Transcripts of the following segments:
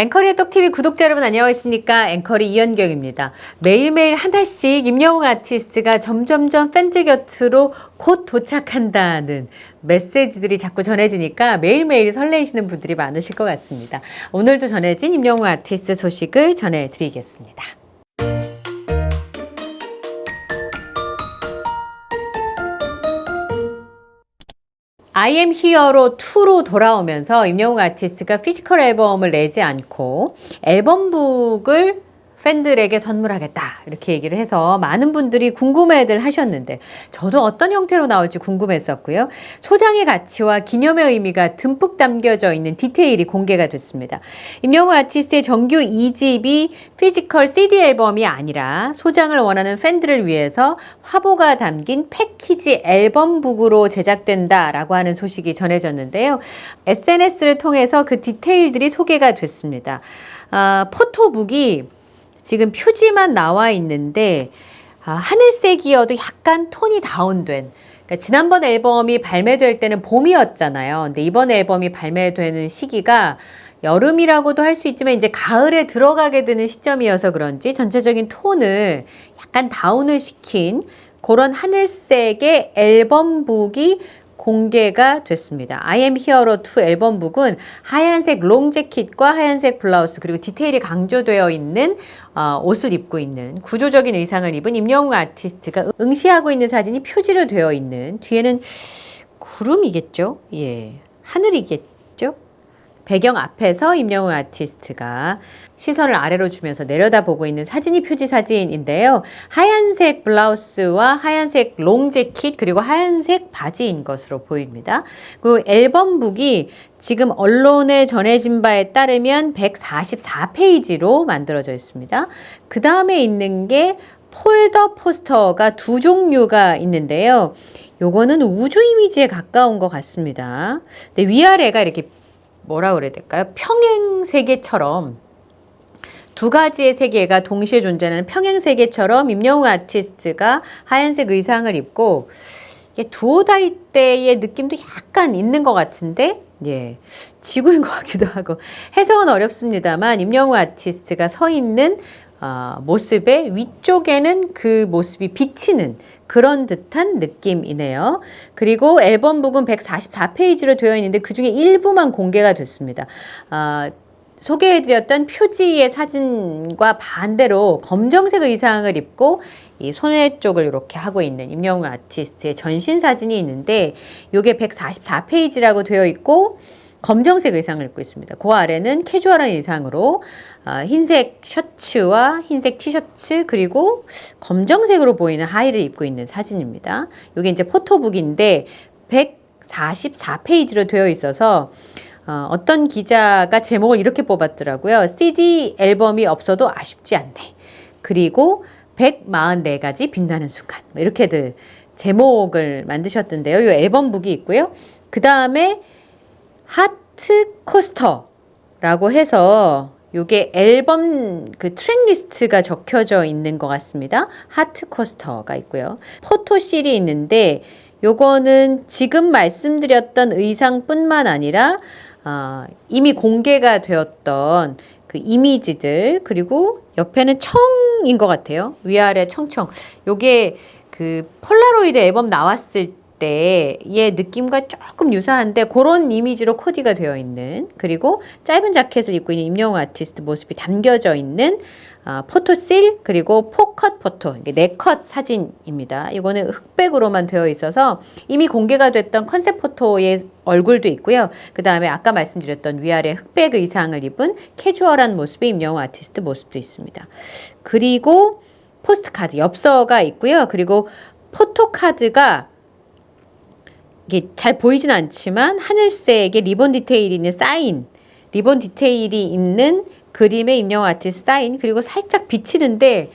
앵커리의 똑TV 구독자 여러분 안녕하십니까? 앵커리 이현경입니다. 매일매일 하나씩 임영웅 아티스트가 점점점 팬들 곁으로 곧 도착한다는 메시지들이 자꾸 전해지니까 매일매일 설레이시는 분들이 많으실 것 같습니다. 오늘도 전해진 임영웅 아티스트 소식을 전해드리겠습니다 I am Here로 2로 돌아오면서 임영웅 아티스트가 피지컬 앨범을 내지 않고 앨범북을 팬들에게 선물하겠다 이렇게 얘기를 해서 많은 분들이 궁금해들 하셨는데 저도 어떤 형태로 나올지 궁금했었고요. 소장의 가치와 기념의 의미가 듬뿍 담겨져 있는 디테일이 공개가 됐습니다. 임영웅 아티스트의 정규 2집이 피지컬 CD 앨범이 아니라 소장을 원하는 팬들을 위해서 화보가 담긴 패키지 앨범북으로 제작된다라고 하는 소식이 전해졌는데요. SNS를 통해서 그 디테일들이 소개가 됐습니다. 아, 포토북이 지금 표지만 나와 있는데 아, 하늘색이어도 약간 톤이 다운된 그러니까 지난번 앨범이 발매될 때는 봄이었잖아요. 근데 이번 앨범이 발매되는 시기가 여름이라고도 할 수 있지만 이제 가을에 들어가게 되는 시점이어서 그런지 전체적인 톤을 약간 다운을 시킨 그런 하늘색의 앨범북이 공개가 됐습니다. I am Hero 2 앨범북은 하얀색 롱 재킷과 하얀색 블라우스 그리고 디테일이 강조되어 있는 어, 옷을 입고 있는 구조적인 의상을 입은 임영웅 아티스트가 응시하고 있는 사진이 표지로 되어 있는 뒤에는 구름이겠죠? 예. 하늘이겠죠? 배경 앞에서 임영웅 아티스트가 시선을 아래로 주면서 내려다보고 있는 사진이 표지 사진인데요. 하얀색 블라우스와 하얀색 롱 재킷 그리고 하얀색 바지인 것으로 보입니다. 그 앨범북이 지금 언론에 전해진 바에 따르면 144페이지로 만들어져 있습니다. 그 다음에 있는 게 폴더 포스터가 두 종류가 있는데요. 요거는 우주 이미지에 가까운 것 같습니다. 근데 위아래가 이렇게 뭐라 그래야 될까요? 평행 세계처럼 두 가지의 세계가 동시에 존재하는 평행 세계처럼 임영웅 아티스트가 하얀색 의상을 입고 두오다이 때의 느낌도 약간 있는 것 같은데? 예. 지구인 것 같기도 하고. 해석은 어렵습니다만 임영웅 아티스트가 서 있는 어, 모습의 위쪽에는 그 모습이 비치는 그런 듯한 느낌이네요. 그리고 앨범 북은 144페이지로 되어 있는데 그 중에 일부만 공개가 됐습니다. 어, 소개해드렸던 표지의 사진과 반대로 검정색 의상을 입고 이 손회 쪽을 이렇게 하고 있는 임영웅 아티스트의 전신 사진이 있는데 이게 144페이지라고 되어 있고 검정색 의상을 입고 있습니다. 그 아래는 캐주얼한 의상으로 어, 흰색 셔츠와 흰색 티셔츠 그리고 검정색으로 보이는 하의를 입고 있는 사진입니다. 이게 이제 포토북인데 144페이지로 되어 있어서 어, 어떤 기자가 제목을 이렇게 뽑았더라고요. CD 앨범이 없어도 아쉽지 않네. 그리고 144가지 빛나는 순간. 뭐 이렇게들 제목을 만드셨던데요. 이 앨범북이 있고요. 그 다음에 하트 코스터라고 해서 요게 앨범 그 트랙 리스트가 적혀져 있는 것 같습니다. 하트 코스터가 있고요. 포토실이 있는데 요거는 지금 말씀드렸던 의상뿐만 아니라 어, 이미 공개가 되었던 그 이미지들 그리고 옆에는 청인 것 같아요. 위아래 청청. 요게 그 폴라로이드 앨범 나왔을 때의 느낌과 조금 유사한데 그런 이미지로 코디가 되어 있는 그리고 짧은 자켓을 입고 있는 임영웅 아티스트 모습이 담겨져 있는 어, 포토실 그리고 포컷 포토 네컷 사진입니다. 이거는 흑백으로만 되어 있어서 이미 공개가 됐던 컨셉 포토의 얼굴도 있고요. 그 다음에 아까 말씀드렸던 위아래 흑백 의상을 입은 캐주얼한 모습의 임영웅 아티스트 모습도 있습니다. 그리고 포스트카드 엽서가 있고요. 그리고 포토카드가 이게 잘 보이진 않지만 하늘색의 리본 디테일이 있는 사인, 리본 디테일이 있는 그림의 임영웅 아티스트 사인 그리고 살짝 비치는데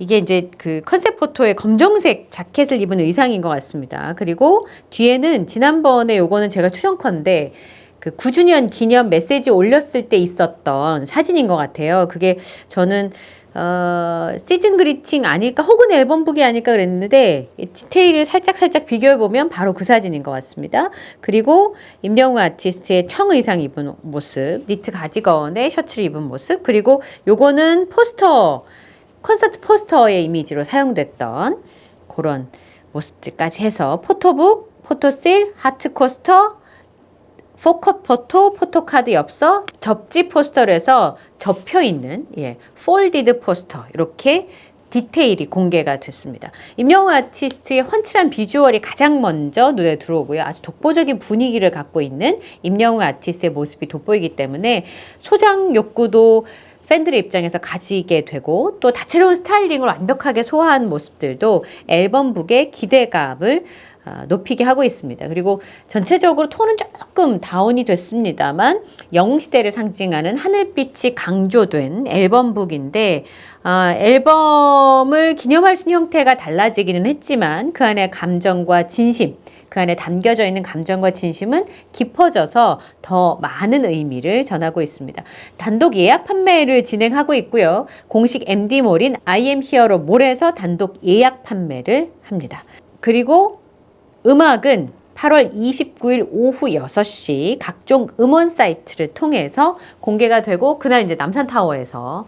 이게 이제 그 컨셉 포토의 검정색 자켓을 입은 의상인 것 같습니다. 그리고 뒤에는 지난번에 요거는 제가 추정컨대 그 9주년 기념 메시지 올렸을 때 있었던 사진인 것 같아요. 그게 저는 어, 시즌 그리팅 아닐까 혹은 앨범북이 아닐까 그랬는데 이 디테일을 살짝 살짝 비교해 보면 바로 그 사진인 것 같습니다. 그리고 임영웅 아티스트의 청 의상 입은 모습, 니트 가디건에 셔츠를 입은 모습, 그리고 요거는 포스터 콘서트 포스터의 이미지로 사용됐던 그런 모습들까지 해서 포토북, 포토실, 하트 코스터, 포커 포토, 포토카드 엽서, 접지 포스터를 해서 접혀 있는 예, 폴디드 포스터 이렇게 디테일이 공개가 됐습니다. 임영웅 아티스트의 훤칠한 비주얼이 가장 먼저 눈에 들어오고요. 아주 독보적인 분위기를 갖고 있는 임영웅 아티스트의 모습이 돋보이기 때문에 소장 욕구도 팬들의 입장에서 가지게 되고 또 다채로운 스타일링을 완벽하게 소화한 모습들도 앨범북의 기대감을 아, 높이게 하고 있습니다. 그리고 전체적으로 톤은 조금 다운이 됐습니다만 영웅시대를 상징하는 하늘빛이 강조된 앨범북인데 아, 앨범을 기념할 수 있는 형태가 달라지기는 했지만 그 안에 감정과 진심 그 안에 담겨져 있는 감정과 진심은 깊어져서 더 많은 의미를 전하고 있습니다. 단독 예약 판매를 진행하고 있고요. 공식 MD몰인 IM 히어로 몰에서 단독 예약 판매를 합니다. 그리고 음악은 8월 29일 오후 6시 각종 음원 사이트를 통해서 공개가 되고 그날 이제 남산타워에서 어,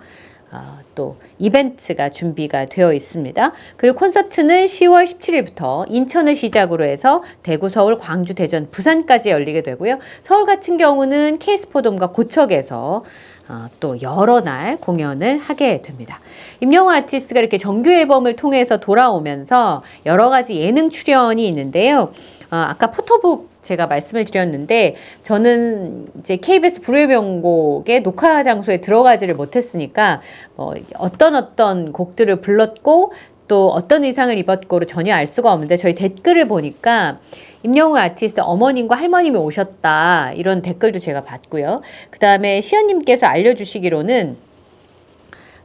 또 이벤트가 준비가 되어 있습니다. 그리고 콘서트는 10월 17일부터 인천을 시작으로 해서 대구, 서울, 광주, 대전, 부산까지 열리게 되고요. 서울 같은 경우는 케이스포돔과 고척에서 어, 또 여러 날 공연을 하게 됩니다. 임영웅 아티스트가 이렇게 정규 앨범을 통해서 돌아오면서 여러 가지 예능 출연이 있는데요. 어, 아까 포토북 제가 말씀을 드렸는데 저는 이제 KBS 불후의 명곡의 녹화 장소에 들어가지를 못했으니까 어, 어떤 어떤 곡들을 불렀고 또 어떤 의상을 입었고를 전혀 알 수가 없는데 저희 댓글을 보니까 임영웅 아티스트 어머님과 할머님이 오셨다 이런 댓글도 제가 봤고요. 그 다음에 시연님께서 알려주시기로는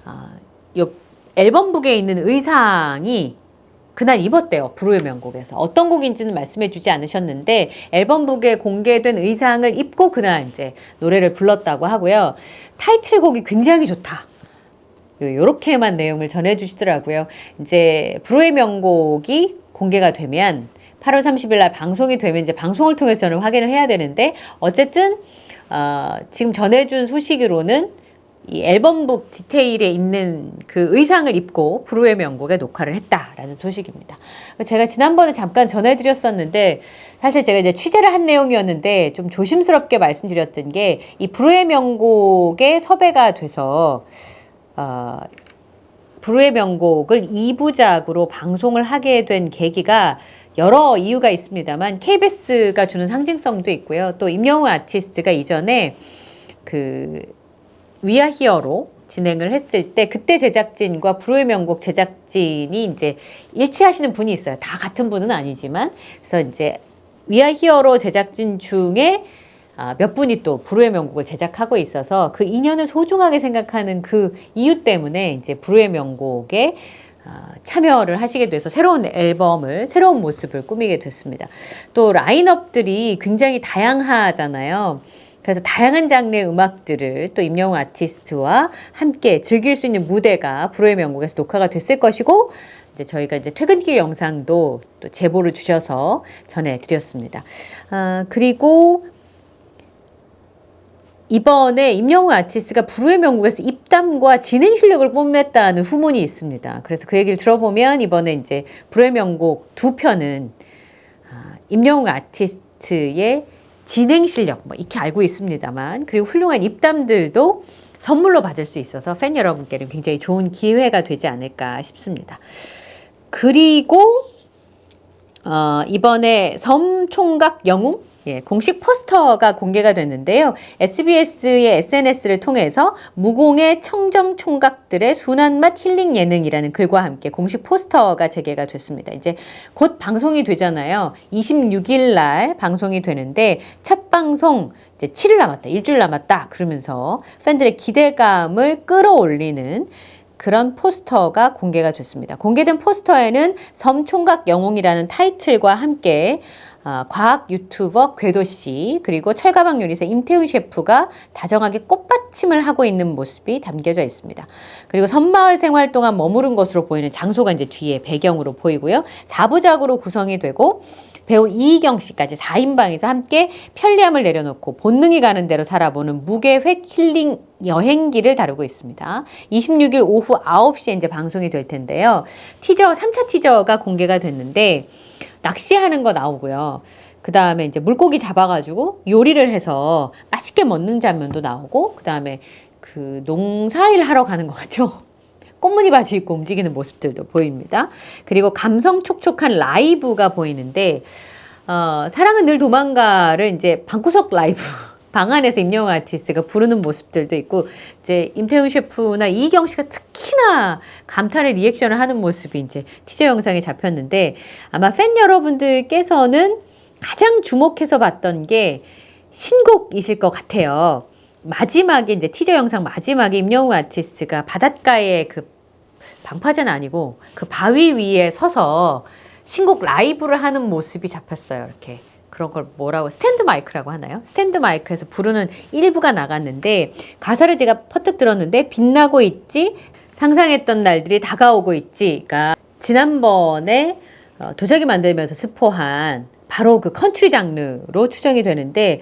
아, 요 앨범북에 있는 의상이 그날 입었대요. 불후의 명곡에서. 어떤 곡인지는 말씀해 주지 않으셨는데 앨범북에 공개된 의상을 입고 그날 이제 노래를 불렀다고 하고요. 타이틀곡이 굉장히 좋다. 요- 요렇게만 내용을 전해 주시더라고요. 이제 불후의 명곡이 공개가 되면 8월 30일 날 방송이 되면 이제 방송을 통해서 저는 확인을 해야 되는데 어쨌든 어, 지금 전해준 소식으로는 이 앨범북 디테일에 있는 그 의상을 입고 불후의 명곡에 녹화를 했다라는 소식입니다. 제가 지난번에 잠깐 전해드렸었는데 사실 제가 이제 취재를 한 내용이었는데 좀 조심스럽게 말씀드렸던 게이 불후의 명곡에 섭외가 돼서 어, 불후의 명곡을 2부작으로 방송을 하게 된 계기가 여러 이유가 있습니다만 KBS가 주는 상징성도 있고요. 또 임영웅 아티스트가 이전에 그 위아 히어로 진행을 했을 때 그때 제작진과 불후의 명곡 제작진이 이제 일치하시는 분이 있어요. 다 같은 분은 아니지만 그래서 이제 위아 히어로 제작진 중에 아, 몇 분이 또 불후의 명곡을 제작하고 있어서 그 인연을 소중하게 생각하는 그 이유 때문에 이제 불후의 명곡에 아, 참여를 하시게 돼서 새로운 앨범을 새로운 모습을 꾸미게 됐습니다. 또 라인업들이 굉장히 다양하잖아요. 그래서 다양한 장르의 음악들을 또 임영웅 아티스트와 함께 즐길 수 있는 무대가 불후의 명곡에서 녹화가 됐을 것이고 이제 저희가 이제 퇴근길 영상도 또 제보를 주셔서 전해드렸습니다. 아, 그리고 이번에 임영웅 아티스트가 불후의 명곡에서 입담과 진행 실력을 뽐냈다는 후문이 있습니다. 그래서 그 얘기를 들어보면 이번에 이제 불후의 명곡 두 편은 아, 임영웅 아티스트의 진행 실력 뭐 이렇게 알고 있습니다만 그리고 훌륭한 입담들도 선물로 받을 수 있어서 팬 여러분께는 굉장히 좋은 기회가 되지 않을까 싶습니다. 그리고 어, 이번에 섬총각 영웅 예, 공식 포스터가 공개가 됐는데요. SBS의 SNS를 통해서 무공의 청정 총각들의 순한 맛 힐링 예능이라는 글과 함께 공식 포스터가 재개가 됐습니다. 이제 곧 방송이 되잖아요. 26일 날 방송이 되는데 첫 방송 이제 7일 남았다, 일주일 남았다 그러면서 팬들의 기대감을 끌어올리는 그런 포스터가 공개가 됐습니다. 공개된 포스터에는 섬총각 영웅이라는 타이틀과 함께 아, 과학 유튜버 궤도 씨 그리고 철가방 요리사 임태훈 셰프가 다정하게 취침을 하고 있는 모습이 담겨져 있습니다. 그리고 섬마을 생활 동안 머무른 것으로 보이는 장소가 이제 뒤에 배경으로 보이고요. 4부작으로 구성이 되고 배우 이희경 씨까지 4인방에서 함께 편리함을 내려놓고 본능이 가는 대로 살아보는 무계획 힐링 여행기를 다루고 있습니다. 26일 오후 9시에 이제 방송이 될 텐데요. 티저, 3차 티저가 공개가 됐는데 낚시하는 거 나오고요. 그 다음에 이제 물고기 잡아가지고 요리를 해서 맛있게 먹는 장면도 나오고, 그 다음에 그 농사일 하러 가는 것 같죠. 꽃무늬 바지 입고 움직이는 모습들도 보입니다. 그리고 감성 촉촉한 라이브가 보이는데, 어, 사랑은 늘 도망가를 이제 방구석 라이브. 방 안에서 임영웅 아티스트가 부르는 모습들도 있고 이제 임태훈 셰프나 이경 씨가 특히나 감탄의 리액션을 하는 모습이 이제 티저 영상에 잡혔는데 아마 팬 여러분들께서는 가장 주목해서 봤던 게 신곡이실 것 같아요. 마지막에 이제 티저 영상 마지막에 임영웅 아티스트가 바닷가에 그 방파제는 아니고 그 바위 위에 서서 신곡 라이브를 하는 모습이 잡혔어요. 이렇게 그런 걸 뭐라고 스탠드 마이크라고 하나요? 스탠드 마이크에서 부르는 일부가 나갔는데 가사를 제가 퍼뜩 들었는데 빛나고 있지 상상했던 날들이 다가오고 있지. 그러니까 지난번에 어, 도자기 만들면서 스포한 바로 그 컨트리 장르로 추정이 되는데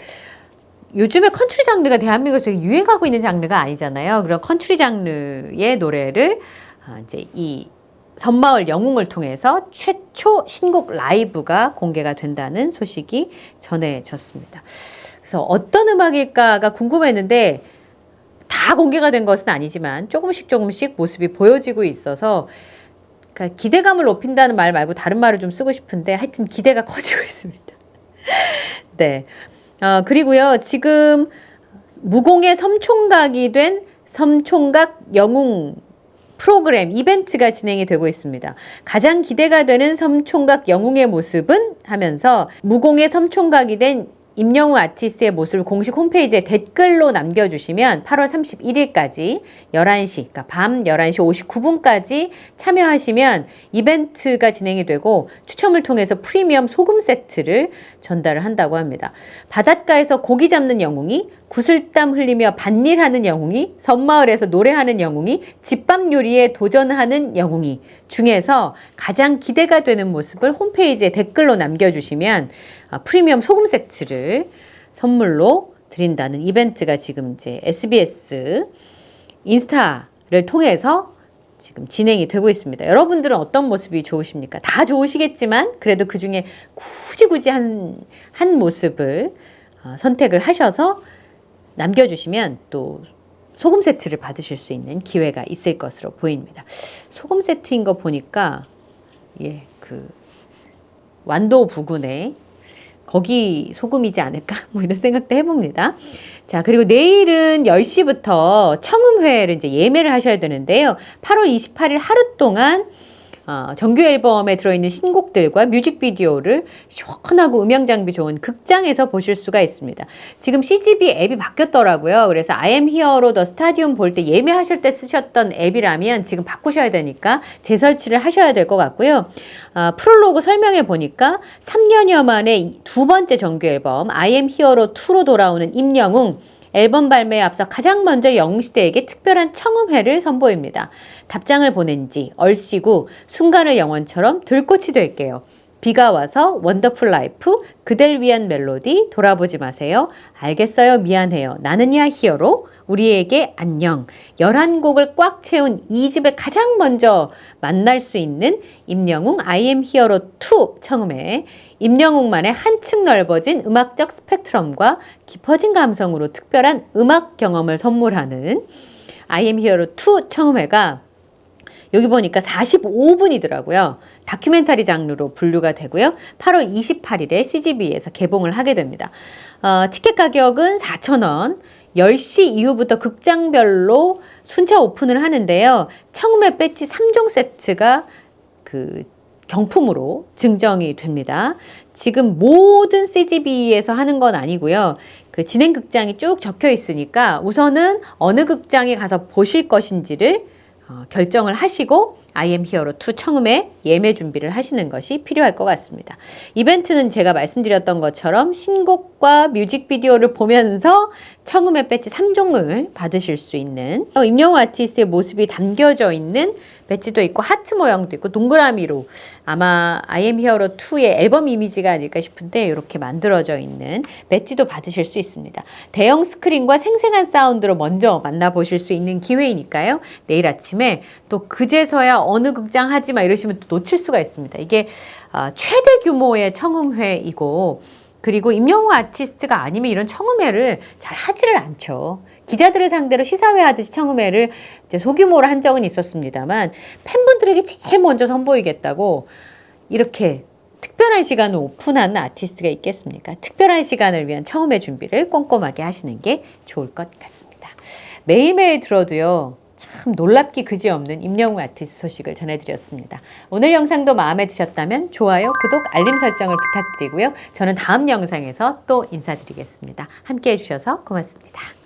요즘에 컨트리 장르가 대한민국에서 유행하고 있는 장르가 아니잖아요. 그런 컨트리 장르의 노래를 아, 이제 이 섬마을 영웅을 통해서 최초 신곡 라이브가 공개가 된다는 소식이 전해졌습니다. 그래서 어떤 음악일까가 궁금했는데 다 공개가 된 것은 아니지만 조금씩 조금씩 모습이 보여지고 있어서 그러니까 기대감을 높인다는 말 말고 다른 말을 좀 쓰고 싶은데 하여튼 기대가 커지고 있습니다. 네. 어, 그리고요, 지금 무공의 섬총각이 된 섬총각 영웅 프로그램 이벤트가 진행이 되고 있습니다. 가장 기대가 되는 섬총각 영웅의 모습은 하면서 무공의 섬총각이 된 임영웅 아티스트의 모습을 공식 홈페이지에 댓글로 남겨주시면 8월 31일까지 11시, 그러니까 밤 11시 59분까지 참여하시면 이벤트가 진행이 되고 추첨을 통해서 프리미엄 소금 세트를 전달을 한다고 합니다. 바닷가에서 고기 잡는 영웅이 구슬땀 흘리며 밭일하는 영웅이 섬마을에서 노래하는 영웅이 집밥 요리에 도전하는 영웅이 중에서 가장 기대가 되는 모습을 홈페이지에 댓글로 남겨주시면 아, 프리미엄 소금 세트를 선물로 드린다는 이벤트가 지금 이제 SBS 인스타를 통해서 지금 진행이 되고 있습니다. 여러분들은 어떤 모습이 좋으십니까? 다 좋으시겠지만 그래도 그 중에 굳이 굳이 한, 한 모습을 어, 선택을 하셔서 남겨주시면 또 소금 세트를 받으실 수 있는 기회가 있을 것으로 보입니다. 소금 세트인 거 보니까 예, 그 완도 부근에 거기 소금이지 않을까? 뭐 이런 생각도 해봅니다. 자, 그리고 내일은 10시부터 청음회를 이제 예매를 하셔야 되는데요. 8월 28일 하루 동안 어, 정규 앨범에 들어있는 신곡들과 뮤직비디오를 시원하고 음향 장비 좋은 극장에서 보실 수가 있습니다. 지금 CGV 앱이 바뀌었더라고요. 그래서 I am Here로 더 스타디움 볼 때 예매하실 때 쓰셨던 앱이라면 지금 바꾸셔야 되니까 재설치를 하셔야 될 것 같고요. 어, 프롤로그 설명해 보니까 3년여 만에 두 번째 정규 앨범 I am Hero 2로 돌아오는 임영웅 앨범 발매에 앞서 가장 먼저 영웅시대에게 특별한 청음회를 선보입니다. 답장을 보낸 지 얼씨구 순간을 영원처럼 들꽃이 될게요. 비가 와서 원더풀 라이프 그댈 위한 멜로디 돌아보지 마세요. 알겠어요. 미안해요. 나는야 히어로 우리에게 안녕. 11곡을 꽉 채운 이 집에 가장 먼저 만날 수 있는 임영웅 I am hero 2 청음회 임영웅만의 한층 넓어진 음악적 스펙트럼과 깊어진 감성으로 특별한 음악 경험을 선물하는 I am hero 2 청음회가 여기 보니까 45분이더라고요. 다큐멘터리 장르로 분류가 되고요. 8월 28일에 CGV에서 개봉을 하게 됩니다. 어, 티켓 가격은 4,000원. 10시 이후부터 극장별로 순차 오픈을 하는데요. 청음회 배지 3종 세트가 그 경품으로 증정이 됩니다. 지금 모든 CGV에서 하는 건 아니고요. 그 진행 극장이 쭉 적혀 있으니까 우선은 어느 극장에 가서 보실 것인지를 어, 결정을 하시고 I am Hero 2 청음회 예매 준비를 하시는 것이 필요할 것 같습니다. 이벤트는 제가 말씀드렸던 것처럼 신곡과 뮤직비디오를 보면서 청음회 배지 3종을 받으실 수 있는 어, 임영웅 아티스트의 모습이 담겨져 있는 배지도 있고 하트 모양도 있고 동그라미로 아마 I am Hero 2의 앨범 이미지가 아닐까 싶은데 이렇게 만들어져 있는 배지도 받으실 수 있습니다. 대형 스크린과 생생한 사운드로 먼저 만나보실 수 있는 기회이니까요. 내일 아침에 또 그제서야 어느 극장 하지 마 이러시면 또 놓칠 수가 있습니다. 이게 아, 최대 규모의 청음회이고 그리고 임영웅 아티스트가 아니면 이런 청음회를 잘 하지를 않죠. 기자들을 상대로 시사회 하듯이 청음회를 이제 소규모로 한 적은 있었습니다만 팬분들에게 제일 먼저 선보이겠다고 이렇게 특별한 시간을 오픈하는 아티스트가 있겠습니까? 특별한 시간을 위한 청음회 준비를 꼼꼼하게 하시는 게 좋을 것 같습니다. 매일매일 들어도요. 참 놀랍기 그지없는 임영웅 아티스트 소식을 전해드렸습니다. 오늘 영상도 마음에 드셨다면 좋아요, 구독, 알림 설정을 부탁드리고요. 저는 다음 영상에서 또 인사드리겠습니다. 함께 해주셔서 고맙습니다.